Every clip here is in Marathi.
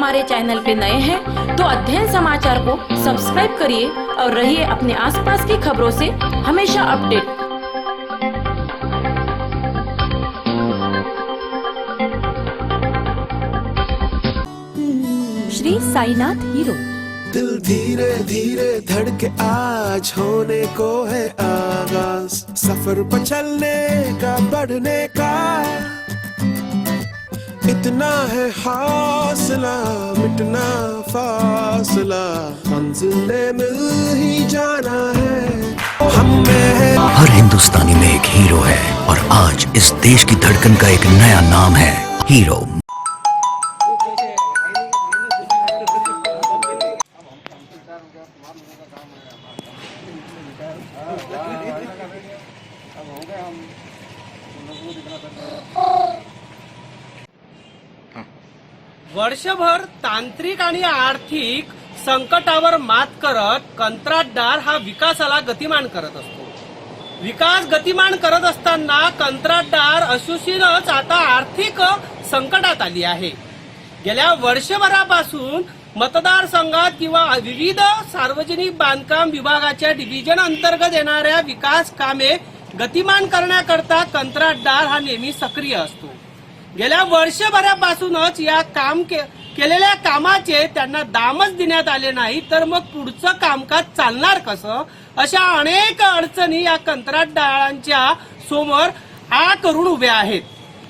हमारे चैनल पे नए हैं तो अध्ययन समाचार को सब्सक्राइब करिए और रहिए अपने आसपास की खबरों से हमेशा अपडेट। श्री साईनाथ हीरो। दिल धीरे धीरे धड़के आज होने को है आगाज़। सफ़र पर चलने का बढ़ने का इतना है हौसला मिटना फासला। मंजिल ने मिल ही जाना है। हम में है हर हिंदुस्तानी में एक हीरो है और आज इस देश की धड़कन का एक नया नाम है हीरो। वर्षभर तांत्रिक आणि आर्थिक संकटावर मात करत कंत्राटदार हा विकासाला गतिमान करत असतो. विकास गतिमान करत असताना कंत्राटदार असोसिएशनच आता आर्थिक संकटात आली आहे. गेल्या वर्षभरापासून मतदारसंघात किंवा विविध सार्वजनिक बांधकाम विभागाच्या डिव्हिजन अंतर्गत येणाऱ्या विकास कामे गतिमान करण्याकरता कंत्राटदार हा नेहमी सक्रिय असतो. गेल्या वर्षभरापासूनच या काम के- केलेल्या कामाचे त्यांना दामच देण्यात आले नाही तर मग पुढचं कामकाज चालणार कसं? अशा अनेक अडचणी या कंत्राटदारांच्या समोर आ करून उभ्या आहेत.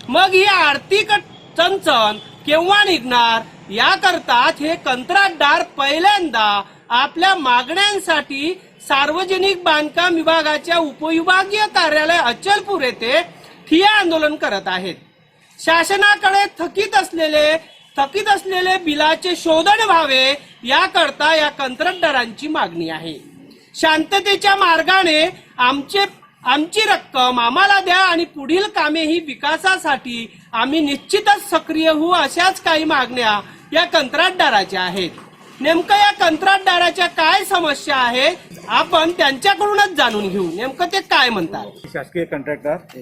मग ही आर्थिक चणचण केव्हा निघणार? याकरताच हे कंत्राटदार पहिल्यांदा आपल्या मागण्यांसाठी सार्वजनिक बांधकाम विभागाच्या उपविभागीय कार्यालय अचलपूर येथे ठिय्या आंदोलन करत आहेत. शासनाकडे थकीत असलेले थकीत असलेले बिलाचे शोधन व्हावे याकरता या कंत्राटदारांची मागणी आहे. शांततेच्या मार्गाने आमचे आमची रक्कम आम्हाला द्या आणि पुढील कामे ही विकासासाठी आम्ही निश्चितच सक्रिय होऊ अशाच काही मागण्या या कंत्राटदाराच्या आहेत. नेमकं या कंत्राटदाराच्या काय समस्या आहेत आपण त्यांच्याकडूनच जाणून घेऊ. नेमकं ते काय म्हणतात? शासकीय कंत्राटदार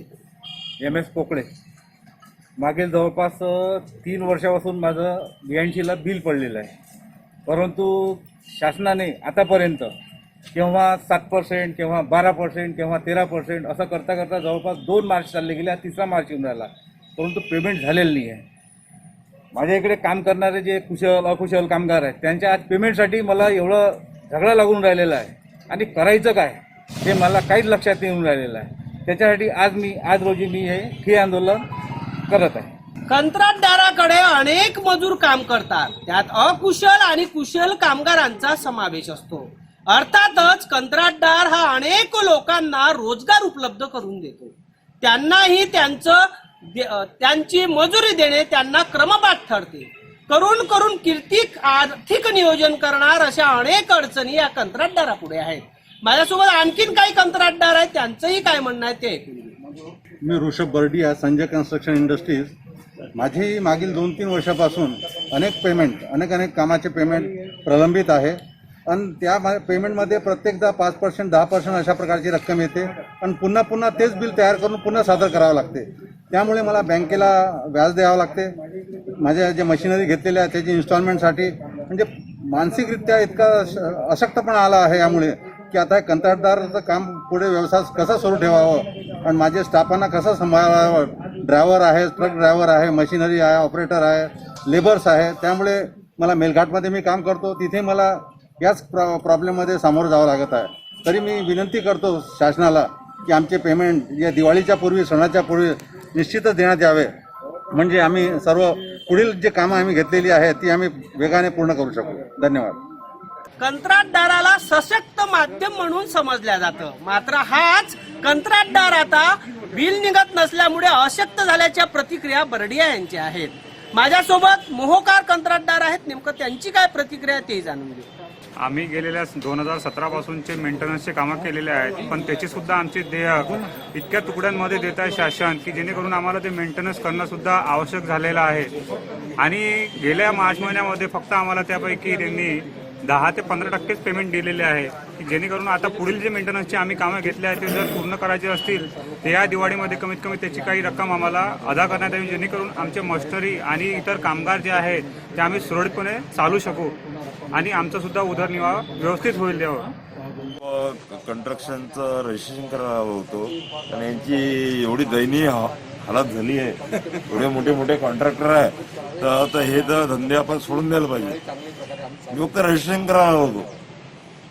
एम एस पोकळे. मागील जवळपास तीन वर्षापासून माझं बियाऐंशीला बिल पडलेलं आहे. परंतु शासनाने आतापर्यंत केव्हा सात पर्सेंट केव्हा बारा पर्सेंट केव्हा तेरा पर्सेंट असं करता करता जवळपास दोन मार्च चालले गेले तिसरा मार्च येऊन राहिला. परंतु पेमेंट झालेलं नाही आहे. माझ्या इकडे काम करणारे जे कुशल अकुशल कामगार आहेत त्यांच्या आज पेमेंटसाठी मला एवढं झगडा लागून राहिलेला आहे. आणि करायचं काय हे मला काहीच लक्षात येऊन राहिलेलं आहे. त्याच्यासाठी आज मी आज रोजी मी हे ठिय्या आंदोलन करत आहे. कंत्राटदाराकडे अनेक मजूर काम करतात. त्यात अकुशल आणि कुशल कामगारांचा समावेश असतो. अर्थातच कंत्राटदार हा अनेक लोकांना रोजगार उपलब्ध करून देतो. त्यांनाही त्यांचं दे- त्यांची मजुरी देणे त्यांना क्रमपाठ ठरते. करून करून कीर्तिक आर्थिक नियोजन करणार अशा अनेक अडचणी या कंत्राटदारापुढे आहेत. माझ्यासोबत आणखीन काही कंत्राटदार आहेत त्यांचंही काय म्हणणं आहे ते ऐकून मी ऋषभ बर्डिया संजय कन्स्ट्रक्शन इंडस्ट्रीज. माझी मागील दोन तीन वर्षापासून अनेक पेमेंट अनेक अनेक कामाचे पेमेंट प्रलंबित आहे. आणि त्या मा- पेमेंटमध्ये प्रत्येकदा पाच पर्सेंट दहा पर्सेंट अशा प्रकारची रक्कम येते. आणि पुन्हा पुन्हा तेच बिल तयार करून पुन्हा सादर करावं लागते. त्यामुळे मला बँकेला व्याज द्यावं लागते. माझ्या जे मशिनरी घेतलेल्या आहे त्याची इन्स्टॉलमेंटसाठी म्हणजे मानसिकरित्या इतका अश- अशक्तपणा आला आहे यामुळे की आता हे कंत्राटदाराचं काम पुढे व्यवसाय कसा सुरू ठेवावं? पण माझ्या स्टाफांना कसं सांभाळावं? ड्रायव्हर आहे ट्रक ड्रायव्हर आहे मशिनरी आहे ऑपरेटर आहे लेबर्स आहे. त्यामुळे मला मेलघाटमध्ये मी काम करतो. तिथे मला याच प्रॉ प्रॉब्लेममध्ये सामोरं जावं लागत आहे. तरी मी विनंती करतो शासनाला की आमचे पेमेंट या दिवाळीच्या पूर्वी सणाच्या पूर्वी निश्चितच देण्यात यावे. म्हणजे आम्ही सर्व पुढील जे कामं आम्ही घेतलेली आहेत ती आम्ही वेगाने पूर्ण करू शकू. धन्यवाद. कंत्राटदाराला सशक्त माध्यम म्हणून समजल्या जातं. मात्र हाच कंत्राटदार आता बिल निघत नसल्यामुळे अशक्त झाल्याच्या प्रतिक्रिया बर्डिया यांच्या आहेत. माझ्यासोबत मोहोकार कंत्राटदार आहेत. नेमकं त्यांची काय प्रतिक्रिया ते जाणून घेऊ. आम्ही गेलेल्या दोन हजार सतरा पासूनचे मेंटेनन्सचे कामं केलेले आहेत पण त्याची सुद्धा आमची देयक इतक्या तुकड्यांमध्ये देत आहे शासन की जेणेकरून आम्हाला ते मेंटेनन्स करणं सुद्धा आवश्यक झालेलं आहे. आणि गेल्या मार्च महिन्यामध्ये फक्त आम्हाला त्यापैकी त्यांनी दहा ते पंधरा टक्केच पेमेंट दिलेले आहे. जेणेकरून आता पुढील जे मेंटेनन्सचे आम्ही कामं घेतले आहेत ते जर पूर्ण करायचे असतील तर या दिवाळीमध्ये कमीत कमी त्याची काही रक्कम आम्हाला अदा करण्यात यावी जेणेकरून आमचे मस्टरी आणि इतर कामगार जे आहेत ते आम्ही सुरळीतपणे चालू शकू आणि आमचा सुद्धा उदरनिर्वाह व्यवस्थित होईल त्यावर कंट्रक्शनचं रजिस्ट्रेशन करावं होतो. आणि यांची एवढी दयनीय हा- हालत झाली आहे. एवढे मोठे मोठे कॉन्ट्रॅक्टर आहे तर हे तर धंदे आपण सोडून द्यायला पाहिजे. मी फक्त रजिस्ट्रेशन करावं होतो.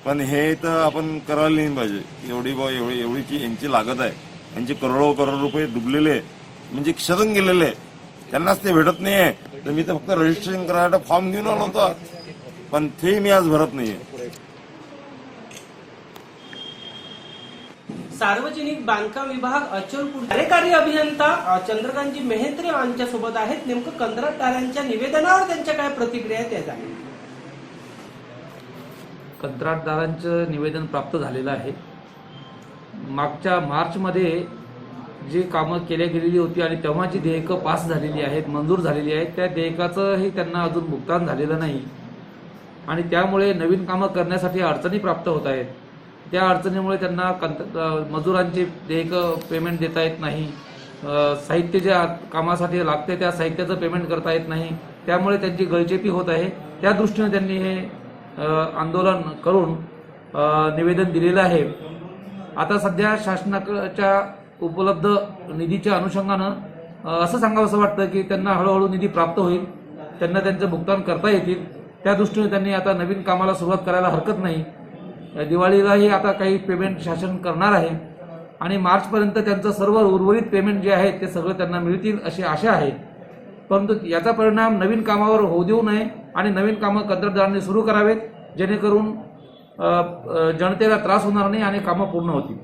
पण हे तर आपण करायला नाही पाहिजे. एवढी बा एवढी एवढीची यांची लागत आहे. यांचे करोडो करोड रुपये डुबलेले म्हणजे क्षरण गेलेले आहे. त्यांनाच ते भेटत नाहीये. तर मी तर फक्त रजिस्ट्रेशन करायला फॉर्म घेऊन आलो होता. पण ते मी आज भरत नाहीये. सार्वजनिक बांधकाम विभाग अचलपूर कार्यकारी अभियंता चंद्रकांतजी मेहेत्रे यांच्या सोबत आहेत. नेमकं कंत्राटदारांच्या निवेदनावर त्यांच्या काय प्रतिक्रिया आहेत त्या जाणून कंत्राटदारांचं निवेदन प्राप्त झालेलं आहे. मागच्या मार्चमध्ये जे कामं केल्या गेलेली होती आणि तेव्हा जी देयकं पास झालेली आहेत मंजूर झालेली आहेत त्या देयकाचंही त्यांना अजून भुगतान झालेलं नाही. आणि त्यामुळे नवीन कामं करण्यासाठी अडचणी प्राप्त होत आहेत. त्या अडचणीमुळे त्यांना कंत मजुरांचे मजुरांची देयकं पेमेंट देता येत नाही. साहित्य जे कामासाठी लागते त्या साहित्याचं पेमेंट करता येत नाही. त्यामुळे त्यांची गळचेपी होत आहे. त्या दृष्टीने त्यांनी हे आंदोलन करून निवेदन दिलेलं आहे. आता सध्या शासनाच्या उपलब्ध निधीच्या अनुषंगानं असं सांगावं असं वाटतं की त्यांना हळूहळू निधी प्राप्त होईल त्यांना त्यांचं भुगतान करता येतील. त्या दृष्टीने त्यांनी आता नवीन कामाला सुरुवात करायला हरकत नाही. दिवाळीलाही आता काही पेमेंट शासन करणार आहे आणि मार्चपर्यंत त्यांचं सर्व उर्वरित पेमेंट जे आहे ते सगळं त्यांना मिळतील अशी आशा आहे. परंतु याचा परिणाम नवीन कामावर होऊ देऊ नये आणि नवीन कामं कंत्राटदारांनी सुरू करावेत जेणेकरून जनतेला त्रास होणार नाही आणि कामं पूर्ण होतील.